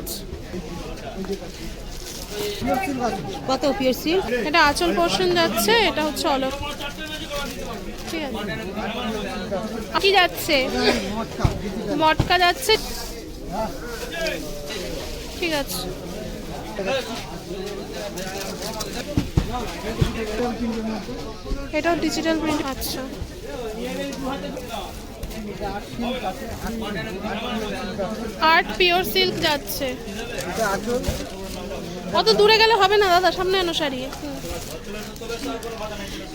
আছে কত সিল্ক এটা আঁচল পোর্শন যাচ্ছে, এটা হচ্ছে অলক ঠিক আছে। কি যাচ্ছে? মটকা যাচ্ছে। ঠিক আছে। এটাও ডিজিটাল প্রিন্ট আচ্ছা। আর্ট পিওর সিল্ক যাচ্ছে। অত দূরে গেলে হবে না, দাদা, সামনে আনো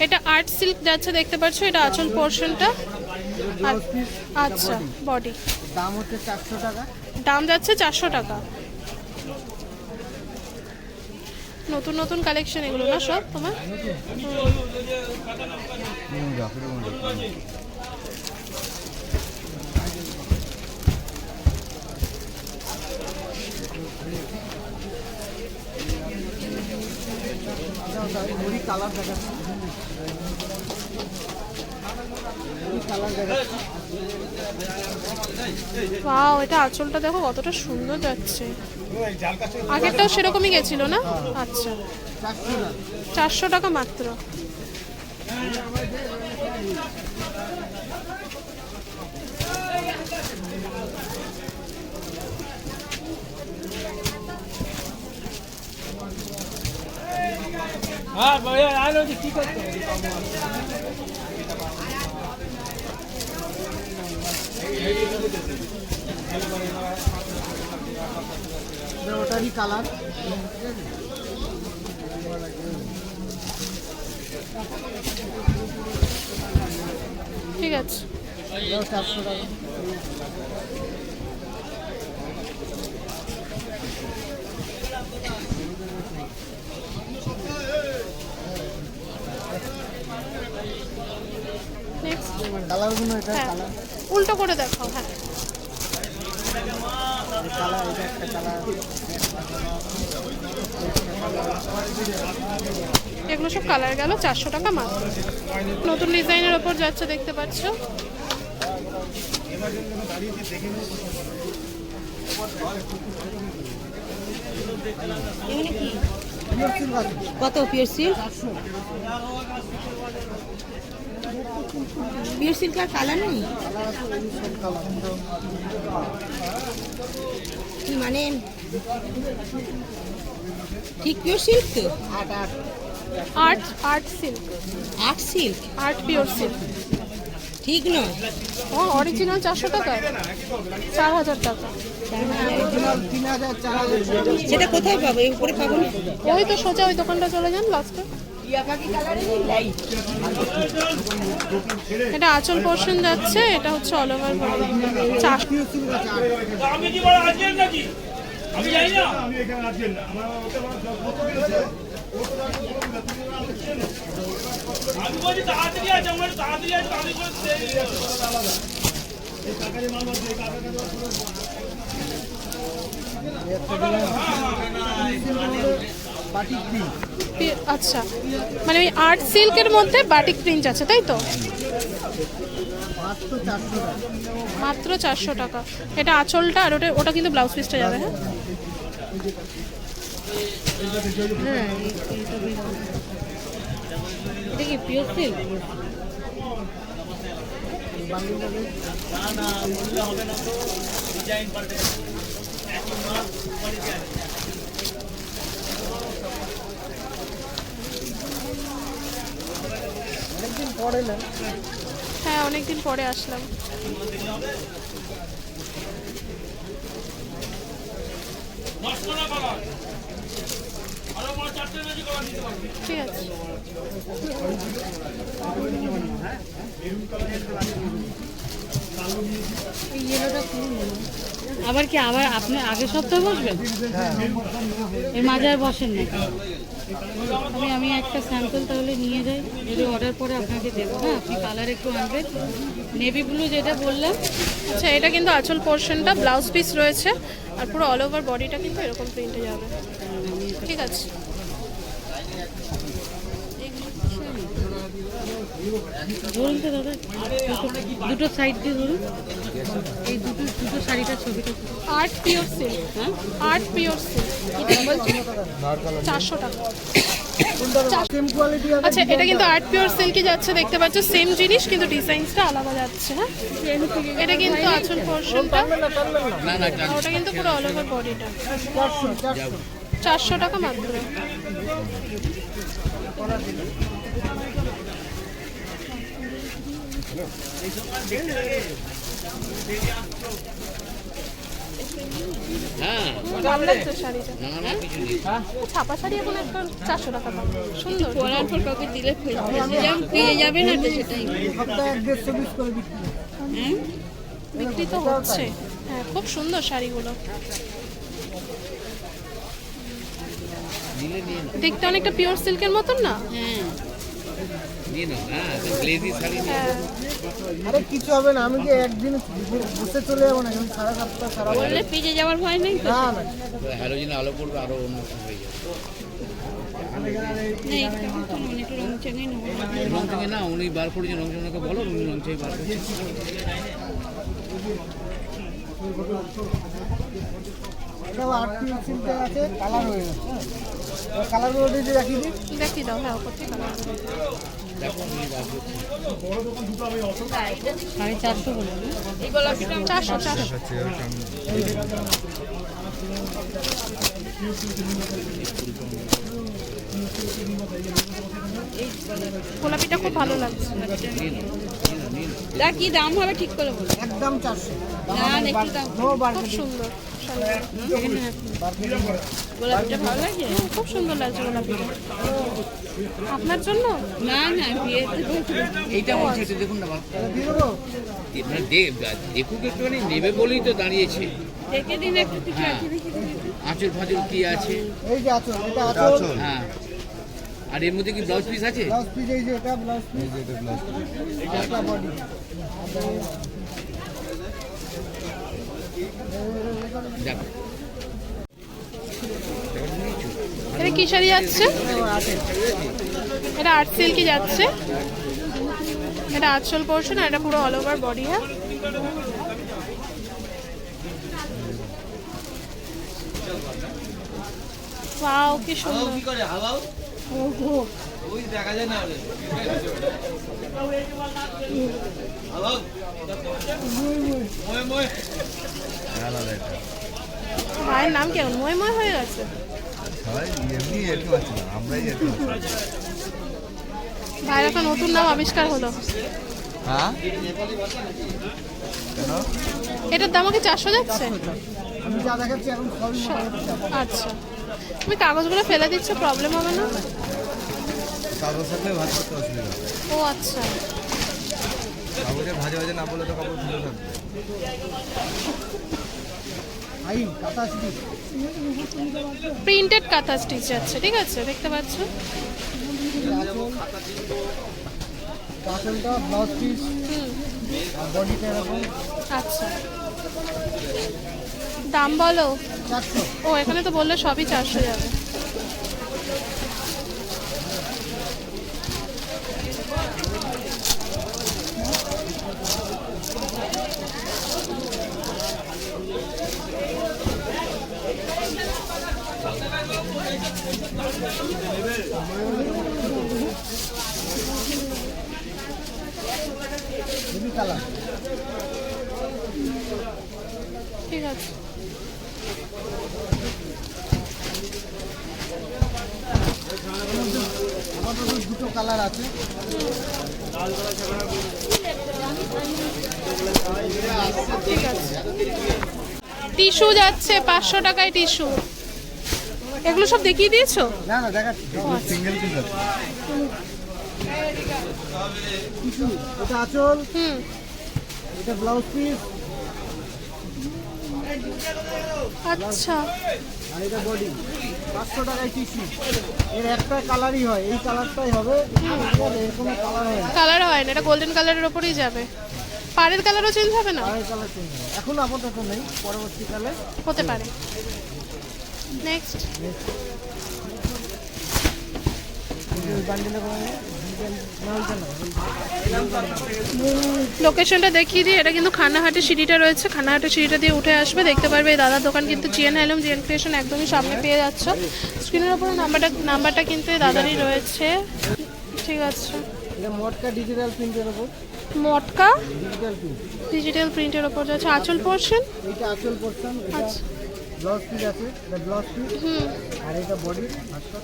এটা আর্ট সিল্ক যাচ্ছে, দেখতে পাচ্ছ? এটা আঁচল পোর্শনটা। আচ্ছা বডি। দাম হচ্ছে চারশো টাকা দাম যাচ্ছে চারশো টাকা। নতুন নতুন কালেকশন এগুলো না সব তোমার? কালার দেখাচ্ছি। ওয়াও এটা আঁচলটা দেখো কতটা সুন্দর যাচ্ছে। আগেরটাও সেরকমই গেছিল না? আচ্ছা। চারশো টাকা মাত্র। ওটারই কালার ঠিক আছে। চারশো টাকা উল্টো করে দেখাও হ্যাঁ। এগুলো সব কালার গেল চারশো টাকা মাত্র নতুন ডিজাইনের ওপর যাচ্ছে দেখতে পাচ্ছ। এগুলো কি? কত পিওর সিল্ক? পিওর সিল্ক আর কালার নেই? মানে? ঠিক পিওর সিল্ক তো? আট আট। Art art silk. আট সিল্ক? Art pure silk. ঠিক নয়। ও অরিজিনাল চারশো টাকা। চার হাজার টাকা। সেটা কোথায় পাবো? এই উপরে পাবো না? ওই তো সোজা ওই দোকানটা চলে যান লাস্টে এটা আঁচল পোর্শন যাচ্ছে এটা হচ্ছে অল ওভার আমি কি বড় আজকের নাকি আচ্ছা। মানে ওই আর্ট সিল্কের মধ্যে বাটিক প্রিন্ট আছে, তাই তো? মাত্র চারশো টাকা। এটা আঁচলটা আর ওটা ওটা কিন্তু ব্লাউজ পিসটা যাবে হ্যাঁ? কি পিওর সিল্ক অনেকদিন পরে হ্যাঁ অনেকদিন পরে আসলাম। না ঠিক আছে। আবার কি আবার আপনি আগের সপ্তাহে বসবেন? এর মাঝে আর বসেন নাকি? আমি আমি একটা স্যাম্পল তাহলে নিয়ে যাই। যদি অর্ডার পরে আপনাকে দেবো। হ্যাঁ আপনি কালার একটু আনবেন। নেভি ব্লু যেটা বললাম। আচ্ছা এটা কিন্তু আঁচল পোর্শনটা ব্লাউজ পিস রয়েছে। আর পুরো অল ওভার বডিটা কিন্তু এরকম প্রিন্টে যাবে। ঠিক আছে। ধরুন তো দাদা দুটো- সাইড দিয়ে ধরুন এই দুটো দুটো শাড়িটার ছবিটা আর্ট পিওর সিল্ক হ্যাঁ? আর্ট পিওর সিল্ক চারশো টাকা। সেম কোয়ালিটি হবে আচ্ছা এটা কিন্তু আর্ট পিওর সিল্কই যাচ্ছে দেখতে পাচ্ছ সেম জিনিস কিন্তু ডিজাইনসটা আলাদা যাচ্ছে হ্যাঁ? এটা কিন্তু আঁচল পোর্শনটা ওটা কিন্তু পুরো অল ওভার বডিটা চারশো টাকা মাত্র। ছাপা শাড়ি চারশো টাকা সুন্দর। দিলে পেয়ে সেটাই বিক্রি তো হচ্ছে। হ্যাঁ খুব সুন্দর শাড়িগুলো। দেখতে অনেকটা পিওর সিল্কের মতন না? হ্যাঁ। আরে কিছু হবে না আমি যে একদিন বসে চলে যাব না আমি সারা সপ্তাহ সারা বললে পেয়ে যাওয়ার ভয় নেই তো? না না। হ্যালোজিন আলো পড়বে আরও হয়ে যাবে। না উনি বার করেছেন বলো উনি রং থেকে বার করেছেন এটা আট পিস আছে কালার হয়ে গেছে। কালারগুলো দিয়ে রাখিয়ে দিই। দেখি দাও হ্যাঁ ওপর থেকে কালার সাড়ে চারশো বলুন চারশো চারশো। গোলাপিটা খুব ভালো লাগছে। তা কি দাম হবে ঠিক করে বলো? একদম চারশো। না একটু দাম। খুব সুন্দর। গোলাপিটা ভালো লাগে? খুব সুন্দর লাগছে গোলাপিটা। আপনার জন্য? না না বিয়েতে এইটা বলছি দেখুন না দেখুক একটুখানি নেবে বলেই তো দাঁড়িয়েছে। দেখে দিন একটু কিছু হ্যাঁ। আছে। আঁচল ফাঁচল কি আছে? এই যে আচল এটা আচল। হ্যাঁ। আর এর মধ্যে কি ব্লাউজ পিস আছে? ব্লাউজ পিস এই যে এটা ব্লাউজ পিস এটা বডি দেখো এটা কি শাড়ি যাচ্ছে? এটা আর্ট সিল্কি যাচ্ছে। এটা আঁচল পোর্শন আর এটা পুরো অল ওভার বডি হ্যাঁ? ওয়াও কি সুন্দর। মায়ের নাম কেমন ময় ময় হয়ে গেছে? ভাইয়ের একটা নতুন নাম আবিষ্কার হলো। এটার দাম কি চারশো যাচ্ছে? এখন। আচ্ছা। তুমি কাগজগুলো ফেলে দিচ্ছ প্রবলেম হবে না? কাগজ থাকলে ভাজ করতে অসুবিধা ও আচ্ছা। কাগজে ভাজে ভাজে না বলে তো কাপড় ধুলো থাকবে। প্রিন্টেড কাঁথা স্টিচ। যাচ্ছে ঠিক আছে? দেখতে পাচ্ছ? ব্লাউজ পিস আর বডিটা এরকম। আচ্ছা। দাম বলো? ও এখানে তো বললে সবই চারশো যাবে হেভি কালার ঠিক আছে আমাদের ওই দুটো কালার আছে ঠিক আছে টিস্যু যাচ্ছে পাঁচশো টাকায় টিস্যু। এগুলো সব দেখিয়ে দিয়েছ? না না দেখাচ্ছি। সিঙ্গেল পিস আছে। এটা আচল। হুম। এটা ব্লাউজ পিস আচ্ছা। আর এটা বডি পাঁচশো টাকায় টিসি। এর একটা কালারই হয় এই কালারটাই হবে। এর কোনো কালার হয় না। কালার হয় না এটা গোল্ডেন কালারের ওপরেই যাবে। পাড়ের কালারও চেঞ্জ হবে না? পাড়ের কালার চেঞ্জ হবে। এখন আপাতত নেই পরবর্তীকালে। হতে পারে। নেক্সট বান্ডিলে লোকেশনটা দেখিয়ে দিই এটা কিন্তু খানাহাটের সিঁড়িটা রয়েছে। খানাহাটের সিঁড়িটা দিয়ে উঠে আসবে দেখতে পারবে এই দাদার দোকান কিন্তু জিএন হ্যালম জিএন ক্রিয়েশন একদমই সামনে পেয়ে যাচ্ছ। স্ক্রিনের ওপরে নাম্বারটা নাম্বারটা কিন্তু এই দাদারই রয়েছে। ঠিক আছে। মটকা ডিজিটাল প্রিন্টের ওপর মটকা ডিজিটাল প্রিন্টের ওপর যাচ্ছে। আঁচল পোর্শন আচ্ছা। ব্লাউজ পিস আছে এটা ব্লাউজ পিস হুম। আর এটা বডি আচ্ছা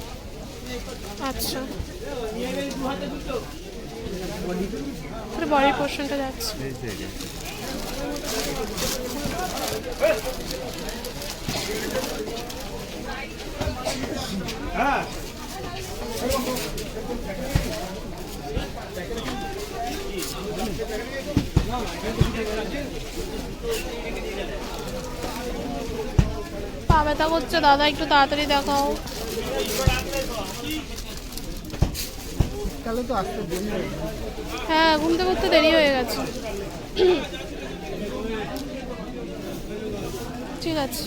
আচ্ছা। বডি বডি পোর্শনটা যাচ্ছে পা ব্যথা করছে। দাদা একটু তাড়াতাড়ি দেখাও। হ্যাঁ ঘুমতে করতে দেরি হয়ে গেছে। ঠিক আছে।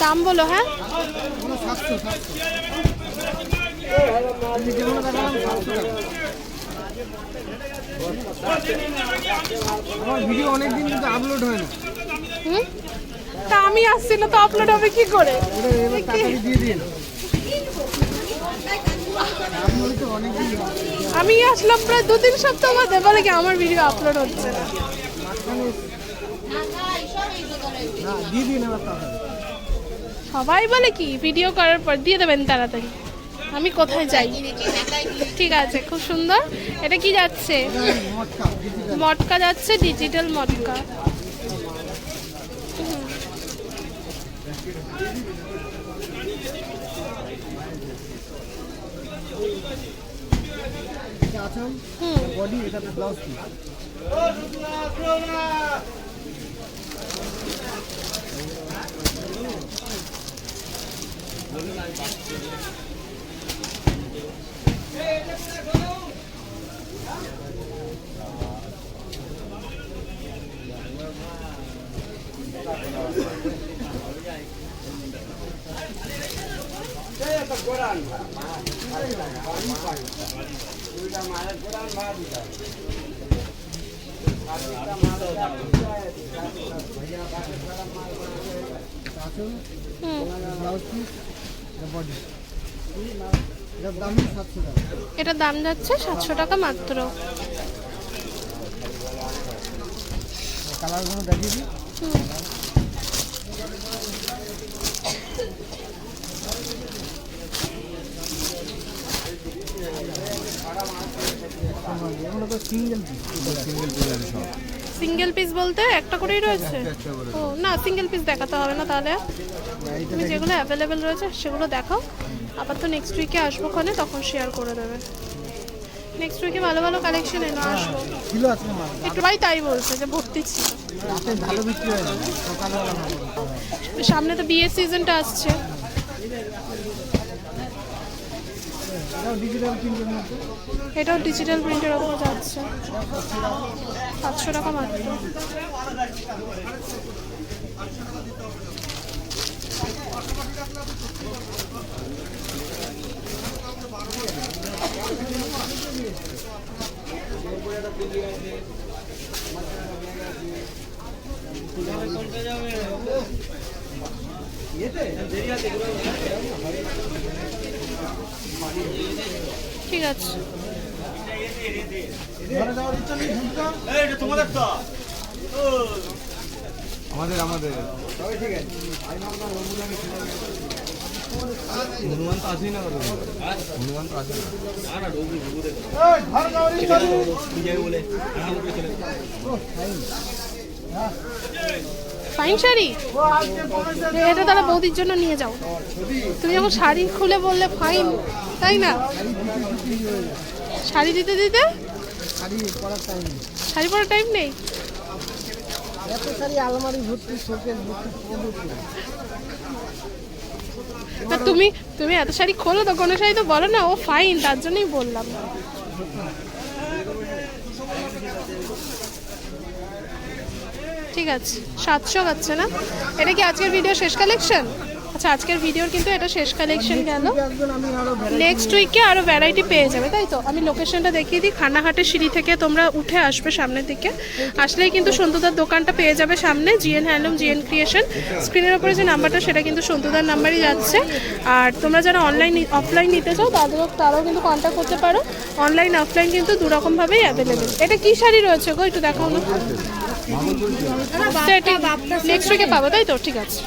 দাম বলো হ্যাঁ? আমার ভিডিও অনেক দিন কিন্তু আপলোড হয় না। তা আমি আসছি, না তো আপলোড হবে কি করে? আমি আসলাম প্রায় দু তিন সপ্তাহ মধ্যে বলে কি আমার ভিডিও আপলোড হচ্ছে না। সবাই বলে কি ভিডিও করার পর দিয়ে দেবেন তাড়াতাড়ি। আমি কোথায় যাই? ঠিক আছে, খুব সুন্দর। এটা কি যাচ্ছে? মটকা যাচ্ছে ডিজিটাল মটকা এটা আছে হুম বডি এটা ব্লাউজ পিস আছে হুম ব্লাউজ পিস এটা দাম যাচ্ছে সাতশো টাকা মাত্র। কালারগুলো দেখিয়ে দিই। সিঙ্গেল পিস বলতে একটা করেই রয়েছে? ও, না সিঙ্গেল পিস দেখাতে হবে না তাহলে। তুমি যেগুলো অ্যাভেলেবেল রয়েছে, সেগুলো দেখাও। আবার তো নেক্সট উইকে আসব ওখানে, তখন শেয়ার করে দেবে। নেক্সট উইকে ভালো ভালো কালেকশন এনে আসব। একটু ভাই তাই বলছে যে ভর্তি ছিল। ভালো। সামনে তো বিয়ের সিজনটা আসছে। এটাও ডিজিটাল প্রিন্টের ওপর যাচ্ছে। সাতশো টাকা মাত্র। ঠিক আছে ঘরে আছে। আমাদের আমাদের। হনুমান তো আসেই না হনুমান তো আসে না? ফাইন শাড়ি? এটা তাহলে বৌদির জন্য নিয়ে যাও। তুমি যখন শাড়ি খুলে বললে ফাইন। তাই না? শাড়ি দিতে দিতে? শাড়ি পরার টাইম নেই? তা তুমি তুমি এত শাড়ি খোলো তো, কোনো শাড়ি তো বলো না, ও ফাইন তার জন্যই বললাম। ঠিক আছে, সাতশো যাচ্ছে না? এটা কি আজকের ভিডিও শেষ কালেকশন আচ্ছা আজকের ভিডিওর কিন্তু এটা শেষ কালেকশন গেল। নেক্সট উইকে আরও ভ্যারাইটি পেয়ে যাবে, তাই তো? আমি লোকেশনটা দেখিয়ে দিই খানাহাটের সিঁড়ি থেকে তোমরা উঠে আসবে সামনের দিকে। আসলেই কিন্তু সন্তুদার দোকানটা পেয়ে যাবে সামনে জিএন হ্যান্ডলুম জিএন ক্রিয়েশন স্ক্রিনের ওপরে যে নাম্বারটা, সেটা কিন্তু সন্তুদার নাম্বারই যাচ্ছে। আর তোমরা যারা অনলাইন অফলাইন নিতে চাও তাদেরও তারাও কিন্তু কন্ট্যাক্ট করতে পারো। অনলাইন অফলাইন কিন্তু দুরকমভাবেই অ্যাভেলেবেল এটা কি শাড়ি রয়েছে গো? একটু দেখাও না। নেক্সট উইকে পাবো, তাই তো? ঠিক আছে।